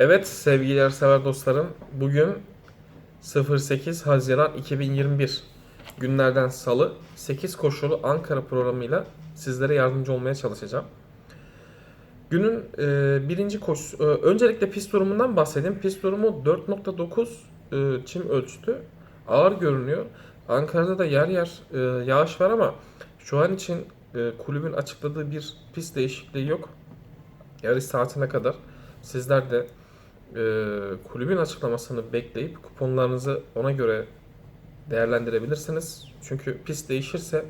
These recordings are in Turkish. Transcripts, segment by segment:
Evet sevgili sever dostlarım bugün 08 Haziran 2021 günlerden salı 8 koşulu Ankara programıyla sizlere yardımcı olmaya çalışacağım. Günün e, birinci koşusu, e, öncelikle pist durumundan bahsedeyim. Pist durumu 4.9 e, çim ölçtü. Ağır görünüyor. Ankara'da da yer yer e, yağış var ama şu an için e, kulübün açıkladığı bir pist değişikliği yok. Yarış saatine kadar sizler de e, kulübün açıklamasını bekleyip kuponlarınızı ona göre değerlendirebilirsiniz. Çünkü pist değişirse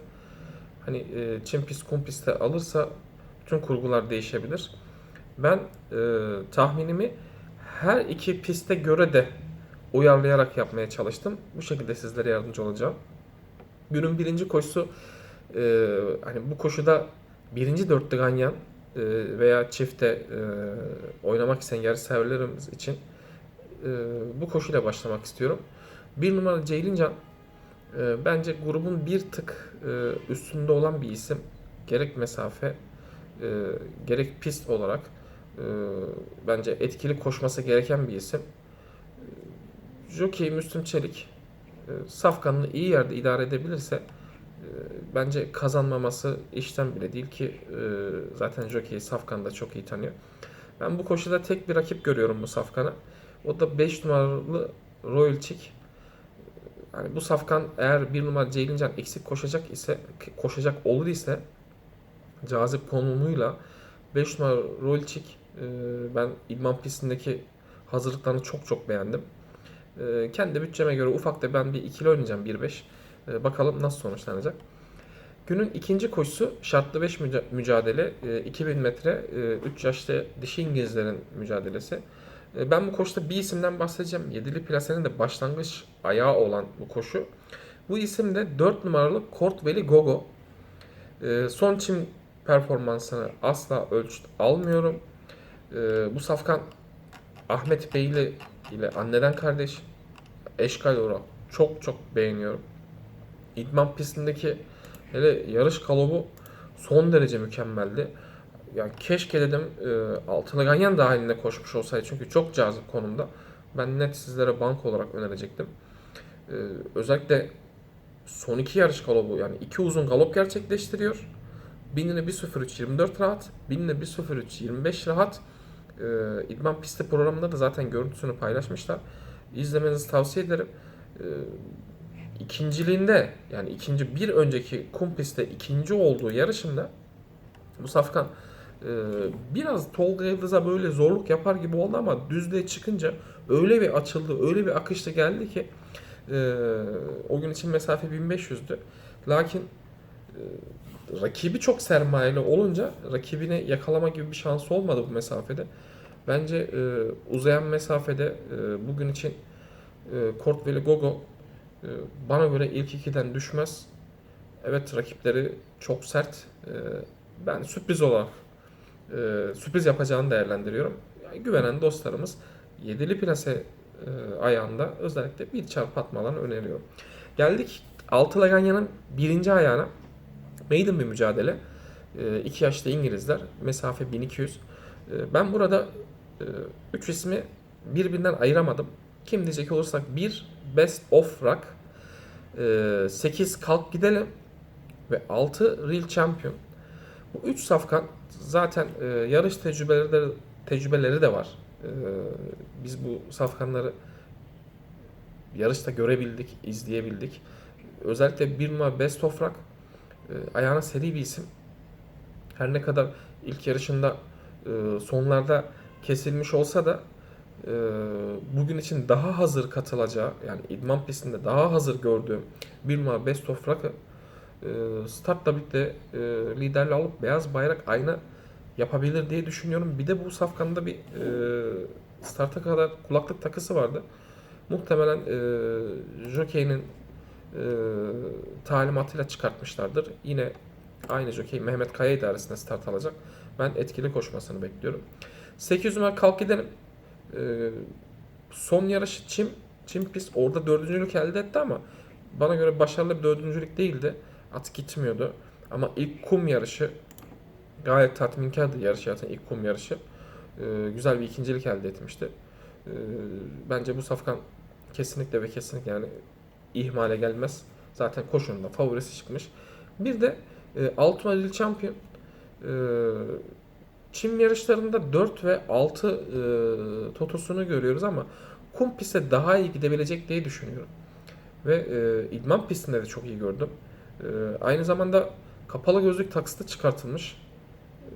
hani e, çim pist kum pistte alırsa bütün kurgular değişebilir. Ben e, tahminimi her iki piste göre de uyarlayarak yapmaya çalıştım. Bu şekilde sizlere yardımcı olacağım. Günün birinci koşusu e, hani bu koşuda birinci dörtlü ganyan veya çifte e, oynamak isteyen yarış severlerimiz için e, bu koşuyla başlamak istiyorum. Bir numara Ceylincan e, bence grubun bir tık üstünde olan bir isim. Gerek mesafe gerek pist olarak bence etkili koşması gereken bir isim. Jockey Müslüm Çelik safkanını iyi yerde idare edebilirse bence kazanmaması işten bile değil ki e, zaten Jockey Safkan'ı da çok iyi tanıyor. Ben bu koşuda tek bir rakip görüyorum bu Safkan'a. O da 5 numaralı Royal Chick. Yani bu Safkan eğer bir numara Ceylincan eksik koşacak ise koşacak olur ise cazip konumuyla 5 numara Royal Chick e, ben idman pistindeki hazırlıklarını çok çok beğendim. E, kendi bütçeme göre ufak da ben bir ikili oynayacağım 1-5. E, bakalım nasıl sonuçlanacak. Günün ikinci koşusu şartlı 5 mücadele. E, 2000 metre 3 yaşlı dişi İngilizlerin mücadelesi. E, ben bu koşuda bir isimden bahsedeceğim. Yedili plasenin de başlangıç ayağı olan bu koşu. Bu isim de 4 numaralı Kortveli Gogo. E, son çim performansını asla ölçüt almıyorum. E, bu safkan Ahmet Beyli ile anneden kardeş eşkal olarak çok çok beğeniyorum. İdman pistindeki hele yarış kalobu son derece mükemmeldi. Ya keşke dedim e, Altılı Ganyan dahilinde koşmuş olsaydı çünkü çok cazip konumda. Ben net sizlere bank olarak önerecektim. E, özellikle son iki yarış galobu yani iki uzun galop gerçekleştiriyor. Binine 1.03 24 rahat, binine 1.03 25 rahat. E, İdman pisti programında da zaten görüntüsünü paylaşmışlar. İzlemenizi tavsiye ederim. E, ikinciliğinde yani ikinci bir önceki kum pistte ikinci olduğu yarışında bu Safkan e, biraz Tolga Yıldız'a böyle zorluk yapar gibi oldu ama düzlüğe çıkınca öyle bir açıldı, öyle bir akışta geldi ki e, o gün için mesafe 1500'dü. Lakin e, rakibi çok sermayeli olunca rakibini yakalama gibi bir şansı olmadı bu mesafede. Bence e, uzayan mesafede e, bugün için e, Kortveli Gogo bana göre ilk ikiden düşmez. Evet rakipleri çok sert. E, ben sürpriz olarak e, sürpriz yapacağını değerlendiriyorum. Yani güvenen dostlarımız yedili plase e, ayağında özellikle bir çarpı atmalarını öneriyorum. Geldik Altılı Ganyan'ın birinci ayağına. Maiden bir mücadele. E, iki yaşlı İngilizler. Mesafe 1200. E, ben burada 3 ismi birbirinden ayıramadım. Kim diyecek olursak 1 Best of Rock, 8 Kalk Gidelim ve 6 Real Champion. Bu 3 safkan zaten e, yarış tecrübeleri de, tecrübeleri de var. E, biz bu safkanları yarışta görebildik, izleyebildik. Özellikle bir numara Best of Rock e, ayağına seri bir isim. Her ne kadar ilk yarışında e, sonlarda kesilmiş olsa da e, bugün için daha hazır katılacağı yani idman pistinde daha hazır gördüğüm bir numara Best of Rock'ı e, startla birlikte e, liderle alıp beyaz bayrak ayna yapabilir diye düşünüyorum. Bir de bu safkanda bir e, starta kadar kulaklık takısı vardı. Muhtemelen e, Jockey'nin e, talimatıyla çıkartmışlardır. Yine aynı jockey Mehmet Kaya idaresinde start alacak. Ben etkili koşmasını bekliyorum. 800 numara kalk gidelim. Ee, son yarışı Çim, Çim pist orada dördüncülük elde etti ama bana göre başarılı bir dördüncülük değildi. At gitmiyordu. Ama ilk kum yarışı gayet tatminkardı yarış zaten ilk kum yarışı. e, güzel bir ikincilik elde etmişti. E, bence bu safkan kesinlikle ve kesinlikle yani ihmale gelmez. Zaten koşunun favorisi çıkmış. Bir de e, Lille Champion e, çim yarışlarında 4 ve 6 e, totosunu görüyoruz ama kum pistte daha iyi gidebilecek diye düşünüyorum. Ve e, idman pistinde de çok iyi gördüm. E, aynı zamanda kapalı gözlük taksiti çıkartılmış. E,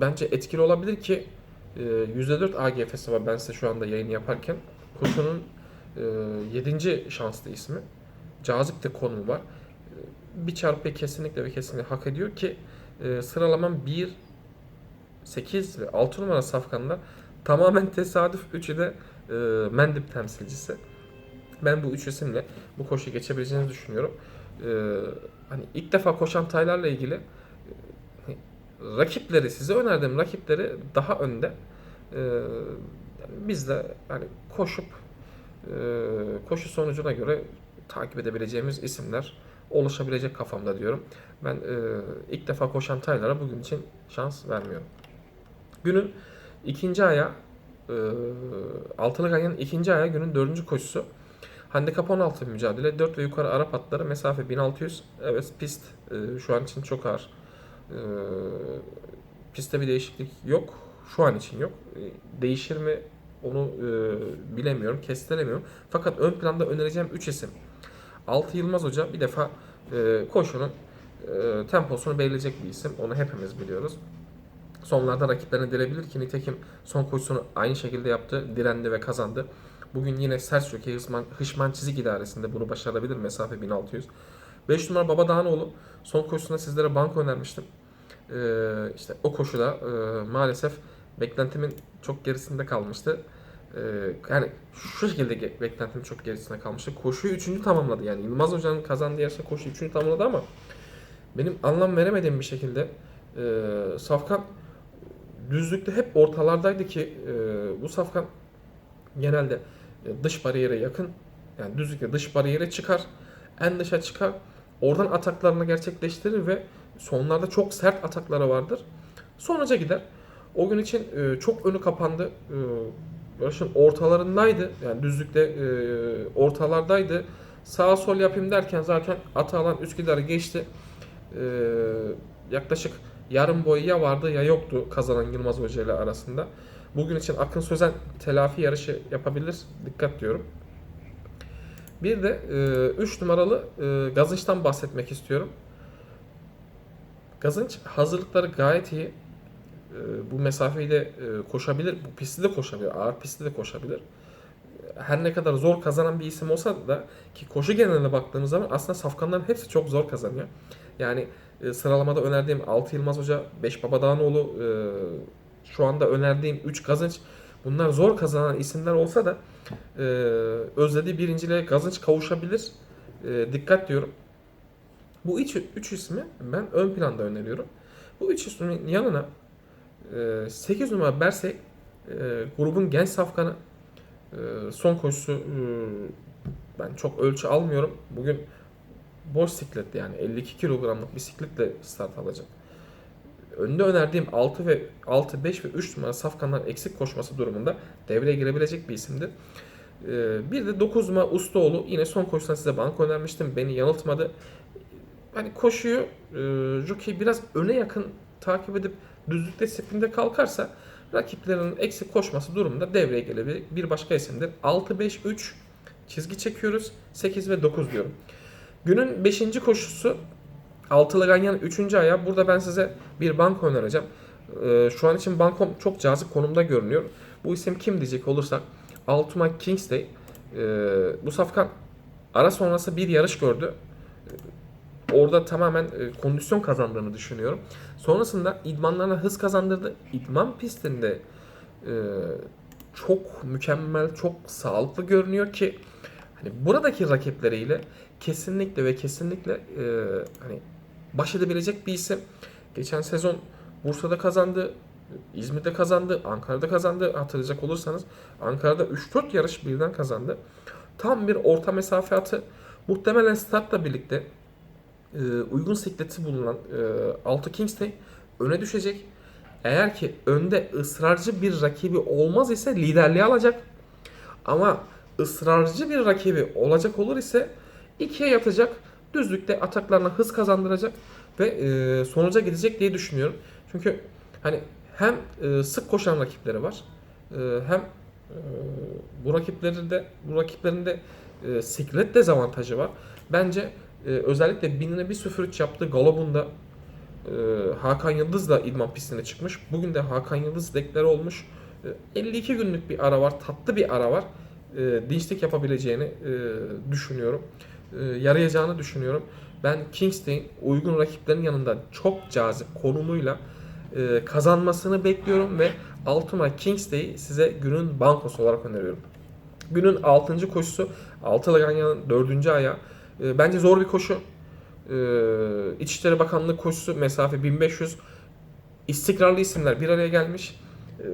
bence etkili olabilir ki e, %4 AGF'si var ben size şu anda yayın yaparken. Koşunun e, 7. şanslı ismi. Cazip de konumu var. E, Bir çarpı kesinlikle ve kesinlikle hak ediyor ki e, sıralamam 1, 8 ve 6 numara safkanlar tamamen tesadüf. Üçü de e, Mendip temsilcisi. Ben bu üç isimle bu koşuyu geçebileceğini düşünüyorum. E, hani ilk defa koşan taylarla ilgili e, rakipleri size önerdiğim rakipleri daha önde. E, biz de hani koşup e, koşu sonucuna göre takip edebileceğimiz isimler oluşabilecek kafamda diyorum. Ben e, ilk defa koşan taylara bugün için şans vermiyorum. Günün ikinci aya e, altılı ganyanın ikinci aya günün dördüncü koşusu. Handikap 16 mücadele. 4 ve yukarı Arap atları mesafe 1600. Evet pist e, şu an için çok ağır. E, pistte bir değişiklik yok. Şu an için yok. E, değişir mi onu e, bilemiyorum. Kestiremiyorum. Fakat ön planda önereceğim 3 isim. Altı Yılmaz Hoca bir defa e, koşunun e, temposunu belirleyecek bir isim. Onu hepimiz biliyoruz. Sonlarda rakiplerine direbilir ki nitekim son koşusunu aynı şekilde yaptı. Direndi ve kazandı. Bugün yine sert jockey Hışman, Hışman Çizik idaresinde bunu başarabilir. Mesafe 1600. 5 numara Baba Dağınoğlu. Son koşusunda sizlere banko önermiştim. Ee, işte o koşuda e, maalesef beklentimin çok gerisinde kalmıştı. Ee, yani şu şekilde beklentimin çok gerisinde kalmıştı. Koşuyu 3. tamamladı. Yani Yılmaz Hoca'nın kazandığı yarışta koşuyu 3. tamamladı ama benim anlam veremediğim bir şekilde e, Safkan düzlükte hep ortalardaydı ki e, bu Safkan genelde e, dış bariyere yakın. Yani düzlükte dış bariyere çıkar en dışa çıkar. Oradan ataklarını gerçekleştirir ve sonlarda çok sert atakları vardır. Sonuca gider. O gün için e, çok önü kapandı. E, yarışın ortalarındaydı. Yani düzlükte e, ortalardaydı. Sağa sol yapayım derken zaten ata alan Üsküdar'ı geçti. E, yaklaşık yarım boyu ya vardı ya yoktu kazanan Yılmaz Hoca ile arasında. Bugün için Akın Sözen telafi yarışı yapabilir. Dikkat diyorum. Bir de 3 numaralı e, Gazınç'tan bahsetmek istiyorum. Gazınç hazırlıkları gayet iyi. E, bu mesafeyi de e, koşabilir. Bu pisti de koşabilir. Ağır pisti de koşabilir. Her ne kadar zor kazanan bir isim olsa da ki koşu geneline baktığımız zaman aslında safkanların hepsi çok zor kazanıyor. Yani e, sıralamada önerdiğim 6 Yılmaz Hoca, 5 Babadağanoğlu, e, şu anda önerdiğim 3 Gazınç bunlar zor kazanan isimler olsa da e, özlediği birinciliğe Gazınç kavuşabilir. E, dikkat diyorum. Bu 3 üç ismi ben ön planda öneriyorum. Bu 3 ismin yanına e, 8 numara Bersek e, grubun genç safkanı e, son koşusu e, ben çok ölçü almıyorum. Bugün boş sikletti yani 52 kilogramlık bisikletle start alacak. Önde önerdiğim 6 ve 6, 5 ve 3 numara safkanlar eksik koşması durumunda devreye girebilecek bir isimdir. Ee, bir de 9 numara Ustaoğlu yine son koşusunda size banko önermiştim. Beni yanıltmadı. Hani koşuyu e, jockey biraz öne yakın takip edip düzlükte sprinte kalkarsa rakiplerinin eksik koşması durumunda devreye gelebilir. Bir başka isimdir. 6, 5, 3 çizgi çekiyoruz. 8 ve 9 diyorum. Günün 5. koşusu Altılı Ganyan 3. ayağı. Burada ben size bir banko önereceğim. Ee, şu an için bankom çok cazip konumda görünüyor. Bu isim kim diyecek olursak Altuma Kingsley. Ee, bu safkan ara sonrası bir yarış gördü. Orada tamamen e, kondisyon kazandığını düşünüyorum. Sonrasında idmanlarına hız kazandırdı. İdman pistinde e, çok mükemmel, çok sağlıklı görünüyor ki hani buradaki rakipleriyle kesinlikle ve kesinlikle e, hani baş edebilecek bir isim. Geçen sezon Bursa'da kazandı, İzmir'de kazandı, Ankara'da kazandı. Hatırlayacak olursanız Ankara'da 3-4 yarış birden kazandı. Tam bir orta mesafe atı. Muhtemelen startla birlikte e, uygun sikleti bulunan e, 6 Kingsley öne düşecek. Eğer ki önde ısrarcı bir rakibi olmaz ise liderliği alacak. Ama ısrarcı bir rakibi olacak olur ise ikiye yatacak. Düzlükte ataklarına hız kazandıracak ve e, sonuca gidecek diye düşünüyorum. Çünkü hani hem e, sık koşan rakipleri var. e, hem e, bu rakiplerin de bu rakiplerin de e, siklet dezavantajı var. Bence e, özellikle binine bir 0 yaptığı Galop'unda e, Hakan Yıldız da idman pistine çıkmış. Bugün de Hakan Yıldız dekları olmuş. E, 52 günlük bir ara var. Tatlı bir ara var. E, dinçlik yapabileceğini e, düşünüyorum. E, yarayacağını düşünüyorum. Ben Kingston uygun rakiplerin yanında çok cazip konumuyla e, kazanmasını bekliyorum ve 6 numara Kingsday'i size günün bankosu olarak öneriyorum. Günün 6. koşusu 6 Laganya'nın 4. ayağı. E, bence zor bir koşu. E, İçişleri Bakanlığı koşusu mesafe 1500. İstikrarlı isimler bir araya gelmiş. E,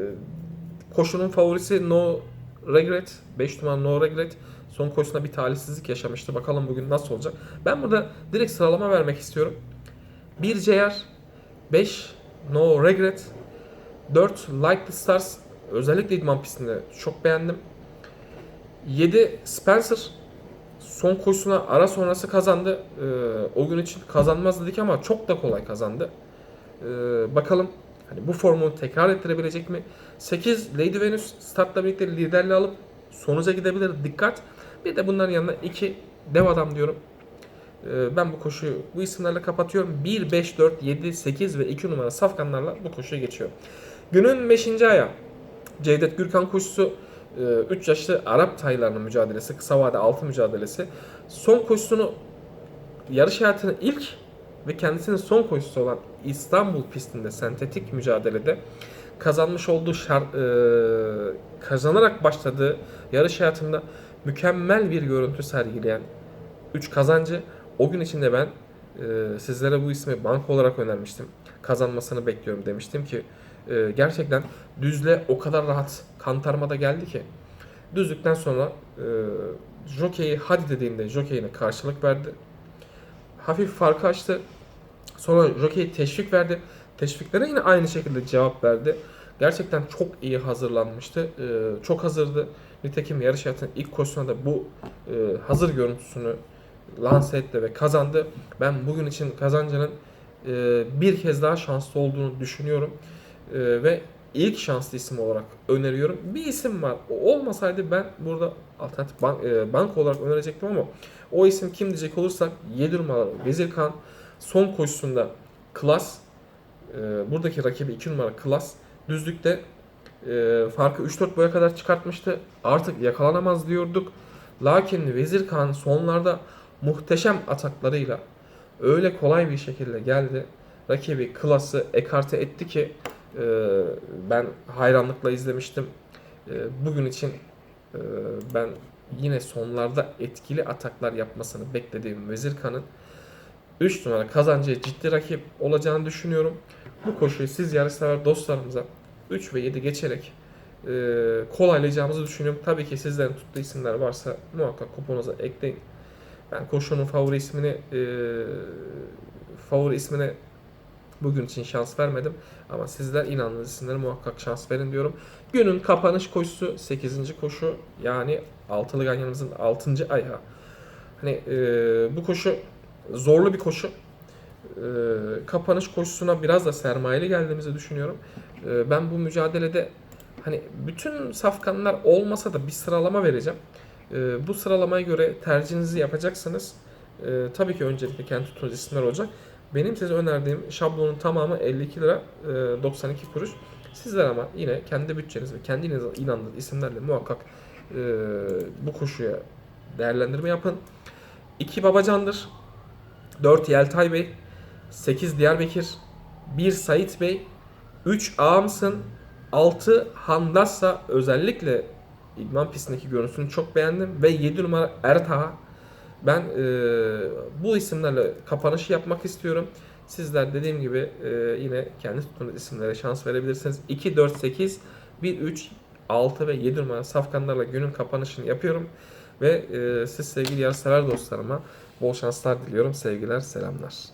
koşunun favorisi No Regret. 5 numara No Regret. Son koşusunda bir talihsizlik yaşamıştı. Bakalım bugün nasıl olacak. Ben burada direkt sıralama vermek istiyorum. 1 CR, 5 No Regret, 4 Like the Stars. Özellikle idman pistinde çok beğendim. 7 Spencer. Son koşusuna ara sonrası kazandı. Ee, o gün için kazanmaz dedik ama çok da kolay kazandı. Ee, bakalım hani bu formunu tekrar ettirebilecek mi? 8 Lady Venus startla birlikte liderliği alıp sonuca gidebilir. Dikkat. Bir de bunların yanına 2 dev adam diyorum. Ee, ben bu koşuyu bu isimlerle kapatıyorum. 1, 5, 4, 7, 8 ve 2 numara safkanlarla bu koşuya geçiyor. Günün 5. ayağı. Cevdet Gürkan koşusu 3 yaşlı Arap taylarının mücadelesi, kısa vade 6 mücadelesi. Son koşusunu yarış hayatının ilk ve kendisinin son koşusu olan İstanbul pistinde sentetik mücadelede kazanmış olduğu şar, e, kazanarak başladığı yarış hayatında mükemmel bir görüntü sergileyen 3 kazancı. O gün içinde ben e, sizlere bu ismi banka olarak önermiştim. Kazanmasını bekliyorum demiştim ki e, gerçekten düzle o kadar rahat kantarmada geldi ki düzlükten sonra e, jockey'i hadi dediğinde jockey'ine karşılık verdi. Hafif farkı açtı. Sonra jockey teşvik verdi. Teşviklere yine aynı şekilde cevap verdi. Gerçekten çok iyi hazırlanmıştı. E, çok hazırdı. Nitekim yarış hayatının ilk koşusunda da bu e, hazır görüntüsünü lanse etti ve kazandı. Ben bugün için kazancının e, bir kez daha şanslı olduğunu düşünüyorum. E, ve ilk şanslı isim olarak öneriyorum. Bir isim var. O olmasaydı ben burada alternatif bank, e, banka olarak önerecektim ama o isim kim diyecek olursak 7 numaralı Vezir son koşusunda Klas e, buradaki rakibi 2 numara Klas düzlükte e, farkı 3-4 boya kadar çıkartmıştı. Artık yakalanamaz diyorduk. Lakin Vezir Khan sonlarda muhteşem ataklarıyla öyle kolay bir şekilde geldi. Rakibi klası ekarte etti ki e, ben hayranlıkla izlemiştim. E, bugün için e, ben yine sonlarda etkili ataklar yapmasını beklediğim Vezir Khan'ın 3 numara kazancı ciddi rakip olacağını düşünüyorum. Bu koşuyu siz yarışsever dostlarımıza 3 ve 7 geçerek e, kolaylayacağımızı düşünüyorum. Tabii ki sizlerin tuttuğu isimler varsa muhakkak kuponunuza ekleyin. Ben koşunun favori ismini e, favori ismine bugün için şans vermedim. Ama sizler inandığınız isimlere muhakkak şans verin diyorum. Günün kapanış koşusu 8. koşu yani altılı ganyanımızın 6. ayağı. Hani e, bu koşu zorlu bir koşu. E, kapanış koşusuna biraz da sermayeli geldiğimizi düşünüyorum. E, ben bu mücadelede hani bütün safkanlar olmasa da bir sıralama vereceğim. E, bu sıralamaya göre tercihinizi yapacaksınız. E, tabii ki öncelikle kendi tuttuğunuz isimler olacak. Benim size önerdiğim şablonun tamamı 52 lira e, 92 kuruş. Sizler ama yine kendi bütçeniz ve kendinize inandığınız isimlerle muhakkak e, bu koşuya değerlendirme yapın. 2 Babacan'dır. 4 Yeltay Bey. 8 Diyarbakır. 1 Sait Bey. 3 Ağamsın. 6 Handassa özellikle idman pistindeki görüntüsünü çok beğendim. Ve 7 numara Ertaha. Ben e, bu isimlerle kapanışı yapmak istiyorum. Sizler dediğim gibi e, yine kendi tuttuğunuz isimlere şans verebilirsiniz. 2, 4, 8, 1, 3, 6 ve 7 numara safkanlarla günün kapanışını yapıyorum. Ve e, siz sevgili yarışsever dostlarıma bol şanslar diliyorum. Sevgiler, selamlar.